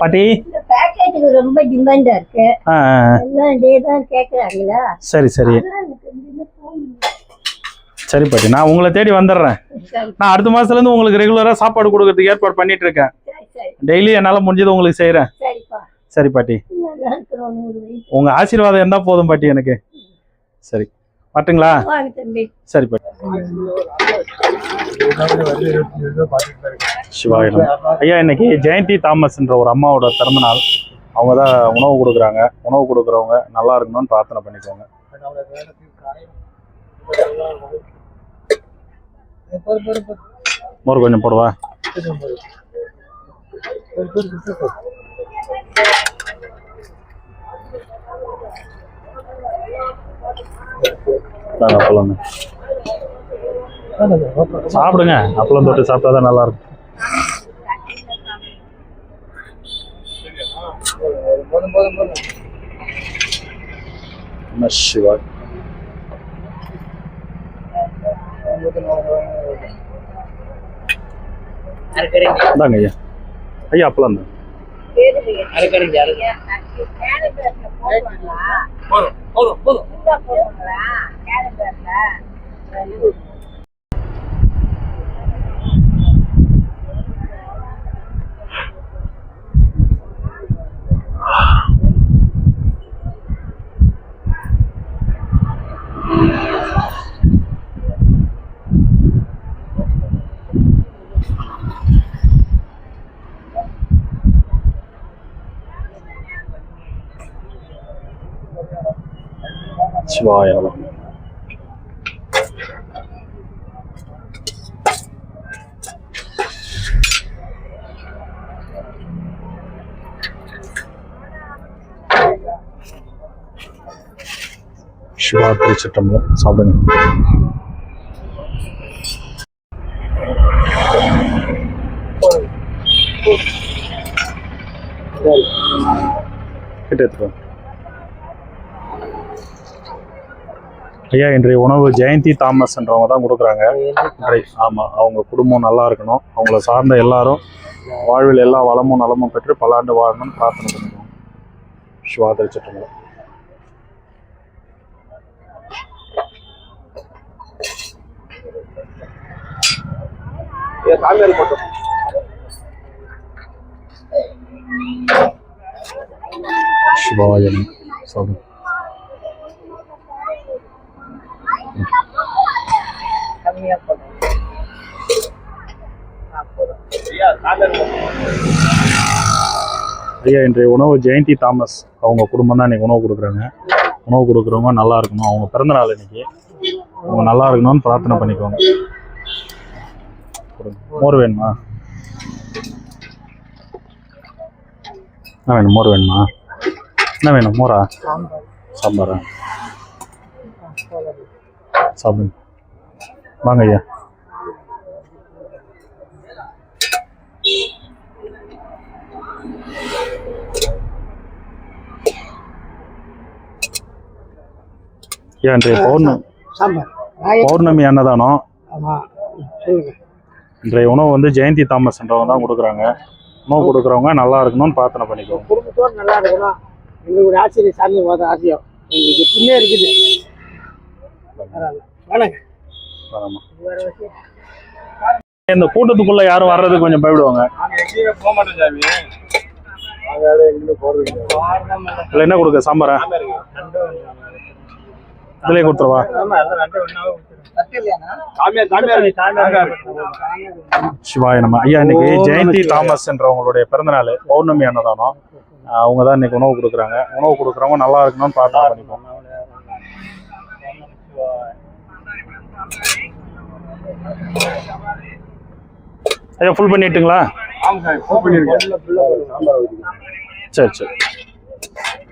பாட்டி? பேக்கேஜுக்கு ரொம்ப டிமாண்டா இருக்கு. எல்லாம் தான் சரி சரி. சரி பாட்டி நான் உங்களை தேடி வந்துடுறேன். நான் அடுத்த மாசத்துல இருந்து உங்களுக்கு ரெகுலரா சாப்பாடு கொடுக்கறதுக்கு ஏற்பாடு பண்ணிட்டு இருக்கேன் டெய்லி என்னால முடிஞ்சது உங்களுக்கு செய்யறேன் சரி பாட்டி. உங்க ஆசீர்வாதம் இருந்தா போதும் பாட்டி எனக்கு. சரி. வரட்டுங்களா? சரி பாட்டி சிவாய நமः. ஐயா இன்னைக்கு ஜெயந்தி தாமஸ்ன்ற ஒரு அம்மாவோட பிறந்த நாள். அவங்க தான் உணவு கொடுக்குறாங்க. உணவு கொடுக்குறவங்க நல்லா இருக்கணும்னு பிரார்த்தனை பண்ணிக்கோங்க. மோர் கொஞ்சம் போடுவா? இந்தாங்க அப்பளம். சாப்பிடுங்க. அப்பளம் தொட்டு சாப்பிட்டா தான் நல்லா இருக்கும் சிவாய் இந்தாங்க ஐயா. ஐயா அப்பளம் தான். சிவாய நமः. சிவாத்திரி சிற்றம்பலம் சாப்பிடுங்க கிட்ட எடுத்துட்டு வாங்க. ஐயா இன்றைய உணவு ஜெயந்தி தாமஸ்ன்றவங்க தான் கொடுக்குறாங்க. ஆமாம் அவங்க குடும்பம் நல்லா இருக்கணும். அவங்கள சார்ந்த எல்லாரும் வாழ்வில் எல்லா வளமும் நலமும் பெற்று பல்லாண்டு வாழணும்னு பிரார்த்தனை பண்ணிக்கணும் சிவாதிரி சட்டங்கள் சாப்பிடுங்க ஐயா இன்றைய உணவு ஜெயந்தி தாமஸ் அவங்க குடும்பம் தான் இன்னைக்கு உணவு கொடுக்குறாங்க. உணவு கொடுக்குறவங்க நல்லா இருக்கணும். அவங்க பிறந்த நாள் இன்னைக்கு. அவங்க நல்லா இருக்கணும்னு பிரார்த்தனை பண்ணிக்கோங்க. மோர் வேணுமா? என்ன வேணும்? மோர் வேணுமா? என்ன வேணும்? மோரா? சாம்பாரா? சாப்பிடுங்க. வாங்க ஐயா. இன்றைய பௌர்ணமி சாம்பார். பௌர்ணமி அன்னதானம். இன்றைய உணவு வந்து ஜெயந்தி தாமஸ்ன்றவங்க தான் கொடுக்குறாங்க. உணவு கொடுக்குறவங்க நல்லா இருக்கணும்னு பிரார்த்தனை பண்ணிக்கோங்க குடும்பத்தோடு நல்லா இருக்கணும். எங்களுடைய ஆசிரியர் சாமி போத ஆசையம் எங்களுக்கு எப்பவுமே இருக்குது. இந்த கூட்டத்துக்குள்ள யாரும் வர்றதுக்கு கொஞ்சம் பயப்படுவாங்க. என்ன கொடுக்க? சாம்பாரா? இதுலயே கொடுத்துருவா. சிவாய நம்ம ஐயா இன்னைக்கு ஜெயந்தி தாமஸ் என்றவங்களுடைய பிறந்தநாள் பௌர்ணமி அன்னதானம். அவங்க தான் இன்னைக்கு உணவு கொடுக்குறாங்க. உணவு கொடுக்குறவங்க நல்லா இருக்கணும்னு பிரார்த்தனை பண்ணிப்போம். ஐயா ஃபுல் பண்ணிட்டுங்களா? சரி சரி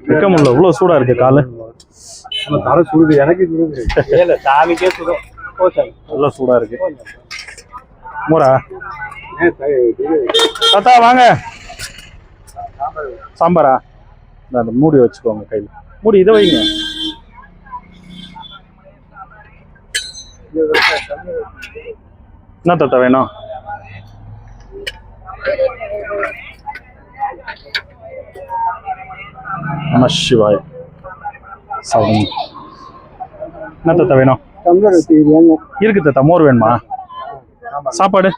வைக்க முடியல. இவ்வளோ சூடா இருக்கு காலு. தர சுடுது எனக்கு சுடுது. இல்ல சாமிக்கே சுடும். நல்லா சூடா இருக்கு. மூரா. தாத்தா வாங்க. சாம்பாரா? இந்த அந்த மூடி வச்சுக்கோங்க கையில். மூடி இதை வைங்க. என்ன தாத்தா வேணும்? நம சிவாய். சாப்பிடுங்க என்ன தத்த வேணும்? இருக்கு தத்தா மோர் வேணுமா? சாப்பாடு?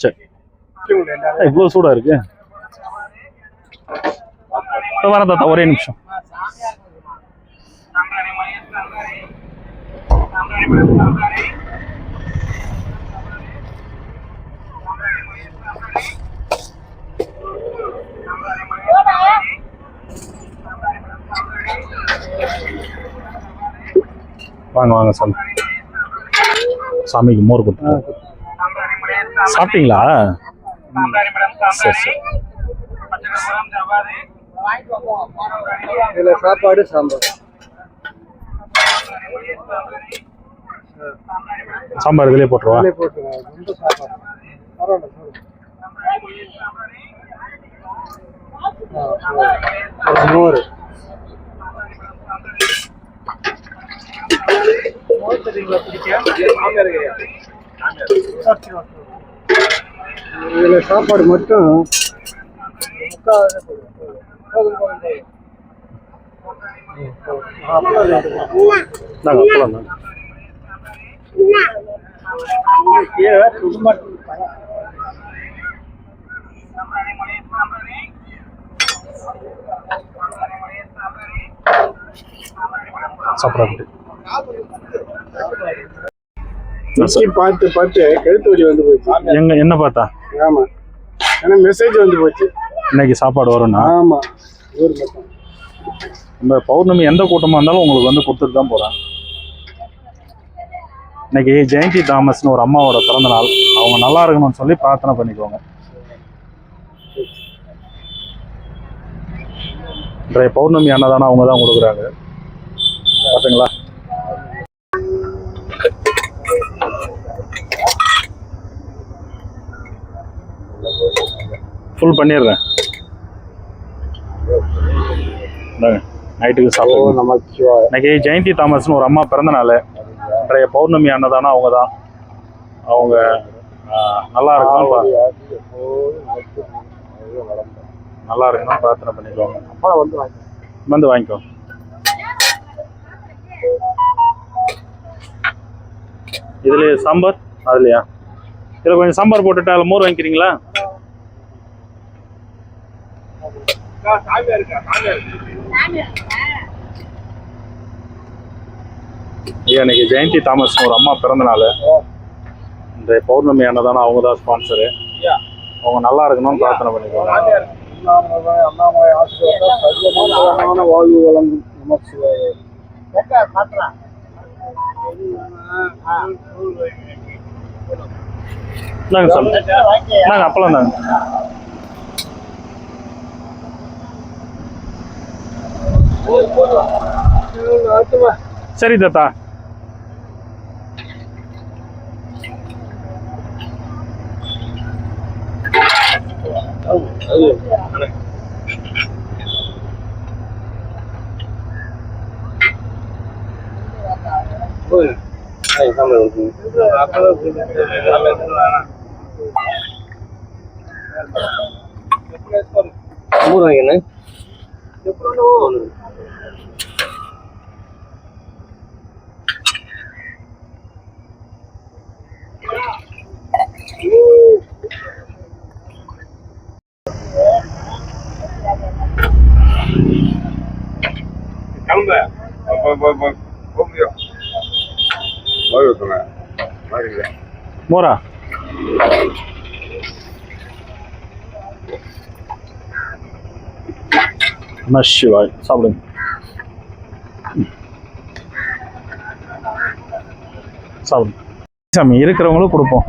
சரி இவ்வளோ சூடா இருக்கு. வரேன் தாத்தா ஒரே நிமிஷம். வாங்க வாங்க சாமி. சாமிக்கு மோர் கொடுத்து சாப்பிட்டீங்களா? சரி சரி. இதுல சாப்பாடு சாம்பார். சாம்பார் இதுலயே போட்டுருவா? இதுலயே போட்டுருங்க ரொம்ப சாப்பாடு பரவாயில்ல சொல்லு. ஆ, சரி. ஒரு மோர் இதில் சாப்பாடு மட்டும் முக்கால் பார்த்து பார்த்து கழுத்து வலி வந்து போச்சு. எங்க என்ன பார்த்தா? ஆமா. ஏன்னா மெசேஜ் வந்து போச்சு. இன்னைக்கு சாப்பாடு வரும்னா? ஆமா. ஊர் மட்டும் இந்த பௌர்ணமி எந்த கூட்டமாக இருந்தாலும் உங்களுக்கு வந்து கொடுத்துட்டு தான் போகிறேன் இன்னைக்கு ஜெயந்தி தாமஸ்னு ஒரு அம்மாவோட பிறந்த நாள் அவங்க நல்லா இருக்கணும்னு சொல்லி பிரார்த்தனை பண்ணிக்கோங்க. இன்றைய பௌர்ணமி அன்னதானம் அவங்க தான் கொடுக்குறாங்க. பார்த்தீங்களா ஃபுல் பண்ணிடுறேன். நைட்டுக்கு நமச்சிவாய இன்னைக்கு ஜெயந்தி தாமஸ்னு ஒரு அம்மா பிறந்த நாள். இன்றைய பௌர்ணமி அன்னதானம் அவங்க தான் அவங்க நல்லா இருக்கணும் நல்லா இருக்கணும் பிரார்த்தனை பண்ணிக்கோங்க. வந்து வாங்கி வந்து வாங்கிக்கோ. இதுல சாம்பார் அதுலயா? இதுல கொஞ்சம் சாம்பார் போட்டுட்டு அதில் மோர் வாங்கிக்கிறீங்களா ஐயா இன்னைக்கு ஜெயந்தி தாமஸ் ஒரு அம்மா பிறந்த நாள் இந்த பௌர்ணமி அன்னதானம் அவங்க தான் ஸ்பான்சரு அவங்க நல்லா இருக்கணும்னு பிரார்த்தனை பண்ணிக்கோங்க. அண்ணாமலை சர்வமங்கலமான வாழ்வு வழங்கும் இந்தாங்க அப்பளம் தாங்க சரி தாத்தா. மூணு வாங்கினேன் Mora. Maşşi var. Sabrın. சாப்பிடுங்க சாமி இருக்கிறவங்களும் கொடுப்போம்.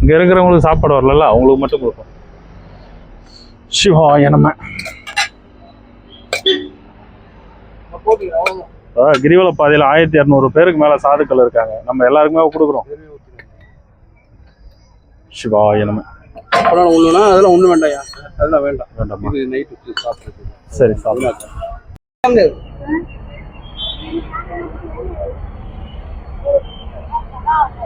இங்க இருக்கிறவங்களுக்கு சாப்பாடு வரல அவங்களுக்கு மட்டும் கொடுப்போம். சிவாய நம்ம கிரிவல பாதையில் ஆயிரத்தி இரநூறு பேருக்கு மேல சாதுக்கள் இருக்காங்க. நம்ம எல்லாருக்குமே கொடுக்குறோம். சிவாய நம்ம அப்புறம் ஒண்ணுனா அதெல்லாம் ஒண்ணு வேண்டாம்யா அதெல்லாம் வேண்டாம். வேண்டாமா இது நைட்டு Oh.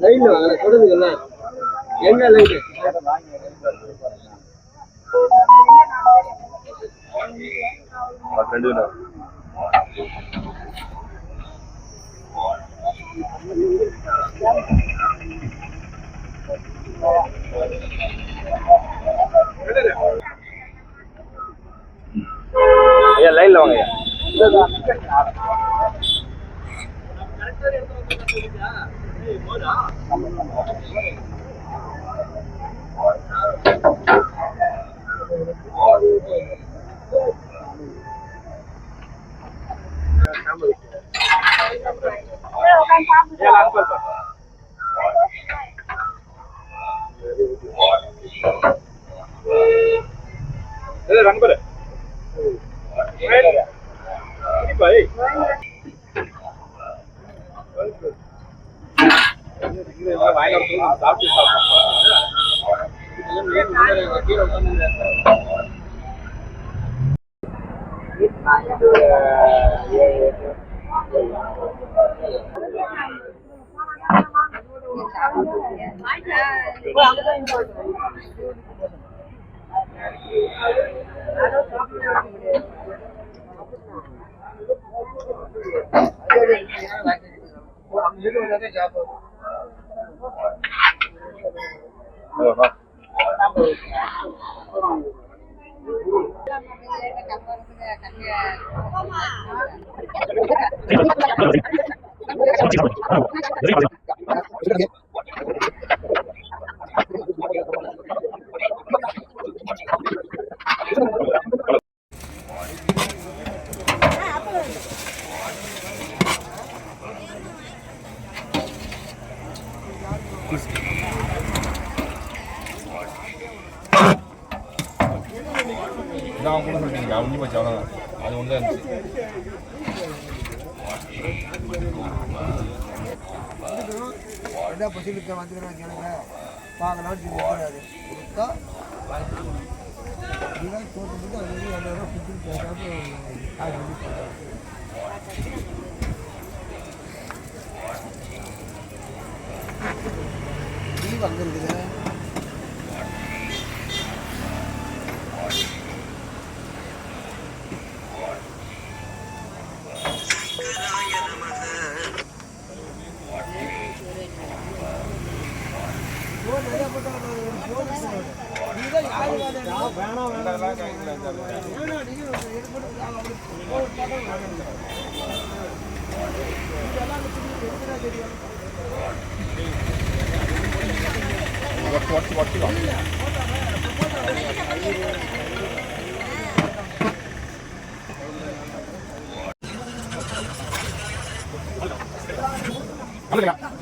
லைன்ல வாங்க சொல்லுங்கல்ல எங்க லைன் ஐயா Ya, langsung. Ya, langsung. Ya, langsung. สวัส நான் இதான் கூட சொல்லிட்டீங்க அவனி வச்சு அவ்வளோதான் அது ஒன்று தான் இருந்துச்சு என்ன பசிலுக்கு வந்துக்கிறேன் கேளுங்க பார்க்கலாம்னு சொல்லி கொடுத்தா இதெல்லாம் தோட்டத்துக்கு அது வந்து எல்லாரும் பேசாமல் காசு வந்து அங்கே இருக்குது 왔지 왔지 왔지 가 안돼